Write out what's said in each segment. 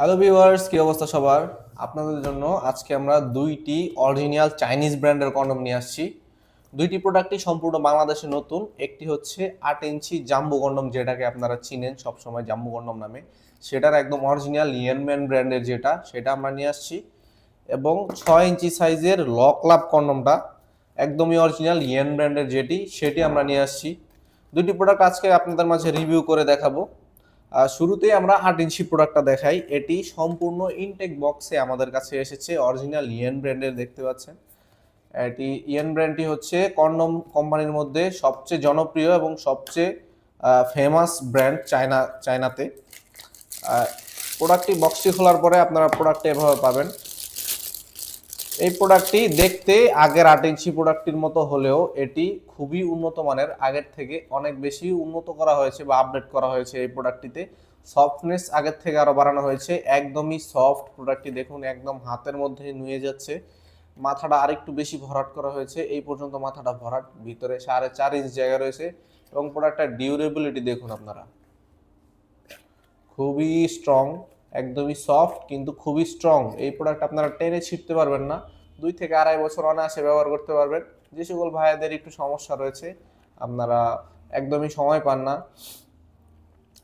Hello viewers কি অবস্থা সবার? আপনাদের জন্য আজকে আমরা দুইটি অরিজিনাল চাইনিজ ব্র্যান্ডের কন্ডম নিয়ে আসছি। দুইটি প্রোডাক্টই সম্পূর্ণ বাংলাদেশে নতুন। একটি হচ্ছে আট ইঞ্চি জাম্বু কন্ডম যেটাকে আপনারা চিনেন সবসময় জাম্বু কন্ডম নামে। সেটার একদম অরিজিনাল ইয়েনম্যান ব্র্যান্ডের যেটা, সেটা আমরা নিয়ে আসছি। এবং ছয় ইঞ্চি সাইজের ল ক্লাব কন্ডমটা একদমই অরিজিনাল ইয়েন ব্র্যান্ডের যেটি, সেটি আমরা নিয়ে আসছি। দুটি প্রোডাক্ট আজকে আপনাদের মাঝে রিভিউ করে দেখাবো। আর শুরুতেই আমরা আট ইঞ্চি প্রোডাক্টটা দেখাই। এটি সম্পূর্ণ ইনটেক বক্সে আমাদের কাছে এসেছে অরিজিনাল ইয়েন ব্র্যান্ডের দেখতে পাচ্ছেন। এটি ইয়েন ব্র্যান্ডটি হচ্ছে কন্ডম কোম্পানির মধ্যে সবচেয়ে জনপ্রিয় এবং সবচেয়ে ফেমাস ব্র্যান্ড চায়না, চায়নাতে। প্রোডাক্টটি বক্সটি খোলার পরে আপনারা প্রোডাক্টটি এভাবে পাবেন। এই প্রোডাক্টটি দেখতে আগের আট ইঞ্চি প্রোডাক্টটির মতো হলেও এটি খুবই উন্নত মানের। আগের থেকে অনেক বেশি উন্নত করা হয়েছে বা আপডেট করা হয়েছে এই প্রোডাক্টটিতে সফটনেস আগের থেকে আরও বাড়ানো হয়েছে। একদমই সফট প্রোডাক্টটি দেখুন, একদম হাতের মধ্যে নুয়ে যাচ্ছে। মাথাটা আরেকটু বেশি ভরাট করা হয়েছে। এই পর্যন্ত মাথাটা ভরাট, ভিতরে সাড়ে চার ইঞ্চ জায়গা রয়েছে এবং প্রোডাক্টটার ডিউরেবিলিটি দেখুন আপনারা। খুবই স্ট্রং একদমই সফট কিন্তু খুবই স্ট্রং এই প্রোডাক্ট আপনারা টেনে ছিটতে পারবেন না। দুই থেকে আড়াই বছর অনায়াসে ব্যবহার করতে পারবেন। যে সকল ভাইয়াদের একটু সমস্যা রয়েছে, আপনারা একদমই সময় পান না।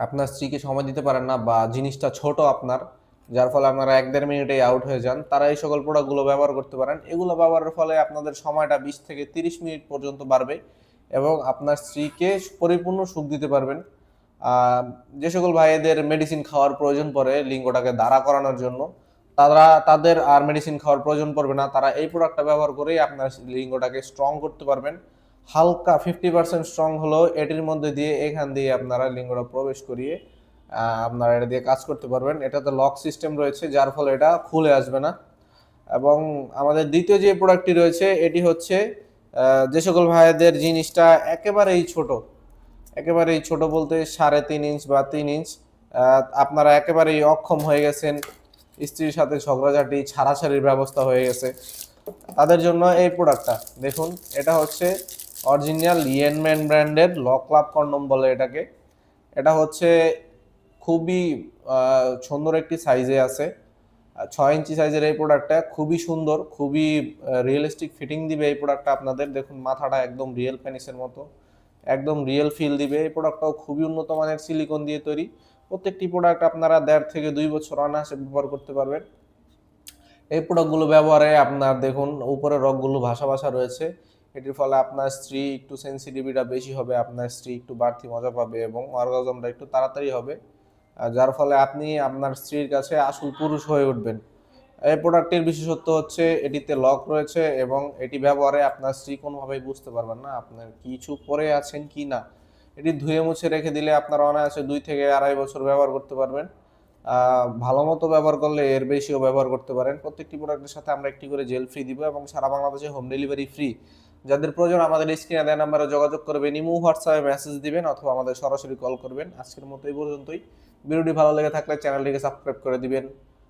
আপনার স্ত্রীকে সময় দিতে পারেন না বা জিনিসটা ছোট আপনার, যার ফলে আপনারা এক দেড় মিনিটেই আউট হয়ে যান। তারা এই সকল প্রোডাক্টগুলো ব্যবহার করতে পারেন। এগুলো ব্যবহারের ফলে আপনাদের সময়টা বিশ থেকে তিরিশ মিনিট পর্যন্ত বাড়বে এবং আপনার স্ত্রীকে পরিপূর্ণ সুখ দিতে পারবেন। যে সকল ভাইদের মেডিসিন খাওয়ার প্রয়োজন পড়ে লিঙ্গটাকে দাঁড়া করানোর জন্য, তারা, তাদের আর মেডিসিন খাওয়ার প্রয়োজন পড়বে না। তারা এই প্রোডাক্টটা ব্যবহার করেই আপনার লিঙ্গটাকে স্ট্রং করতে পারবেন। হালকা ফিফটি পার্সেন্ট স্ট্রং হলেও এটির মধ্যে দিয়ে এখান দিয়ে আপনারা লিঙ্গটা প্রবেশ করিয়ে আপনারা এটা দিয়ে কাজ করতে পারবেন। এটাতে লক সিস্টেম রয়েছে, যার ফলে এটা খুলে আসবে না। এবং আমাদের দ্বিতীয় যে প্রোডাক্টটি রয়েছে, এটি হচ্ছে যে সকল ভাইদের জিনিসটা একেবারেই ছোট। একেবারেই ছোট বলতে সাড়ে তিন ইঞ্চ বা তিন ইঞ্চ। আপনারা একেবারেই অক্ষম হয়ে গেছেন। স্ত্রীর সাথে ঝগড়াঝাটি, ছাড়াছাড়ির ব্যবস্থা হয়ে গেছে। তাদের জন্য এই প্রোডাক্টটা দেখুন, এটা হচ্ছে অরিজিনাল ইয়েনম্যান ব্র্যান্ডের ল ক্লাব কন্ডম বলে এটাকে। এটা হচ্ছে খুবই সুন্দর একটি সাইজে আছে। ছয় ইঞ্চি সাইজের এই প্রোডাক্টটা খুবই সুন্দর, খুবই রিয়েলিস্টিক ফিটিং দিবে এই প্রোডাক্টটা আপনাদের। দেখুন, মাথাটা একদম রিয়েল পেনিসের মতো। একদম রিয়েল ফিল দিবে। এই প্রোডাক্টটাও খুবই উন্নত মানের সিলিকন দিয়ে তৈরি। প্রত্যেকটি প্রোডাক্ট আপনারা দেড় থেকে দুই বছর অনায়াসে ব্যবহার করতে পারবেন। এই প্রোডাক্টগুলো ব্যবহারে আপনার দেখুন উপরে রগগুলো ভাষা ভাষা রয়েছে। এটির ফলে আপনার স্ত্রী একটু সেন্সিটিভিটা বেশি হবে, আপনার স্ত্রী একটু বাড়তি মজা পাবে এবং অর্গাজমটা একটু তাড়াতাড়ি হবে। যার ফলে আপনি আপনার স্ত্রীর কাছে আসল পুরুষ হয়ে উঠবেন। এই প্রোডাক্টের বিশেষত্ব হচ্ছে এটিতে লক রয়েছে এবং এটি ব্যবহারে আপনার স্ত্রী কোনোভাবেই বুঝতে পারবেন না আপনার কিছু পরে আছেন কি না। এটি ধুয়ে মুছে রেখে দিলে আপনারা অনায়াসে দুই থেকে আড়াই বছর ব্যবহার করতে পারবেন। ভালো মতো ব্যবহার করলে এর বেশিও ব্যবহার করতে পারেন। প্রত্যেকটি প্রোডাক্টের সাথে আমরা একটি করে জেল ফ্রি দিব এবং সারা বাংলাদেশে হোম ডেলিভারি ফ্রি যাদের প্রয়োজন আমাদের স্ক্রিনে দেওয়া নাম্বারে যোগাযোগ করবেন, ইমো, হোয়াটসঅ্যাপে মেসেজ দিবেন অথবা আমাদের সরাসরি কল করবেন। আজকের মতো এই পর্যন্তই। ভিডিওটি ভালো লেগে থাকলে চ্যানেলটিকে সাবস্ক্রাইব করে দিবেন।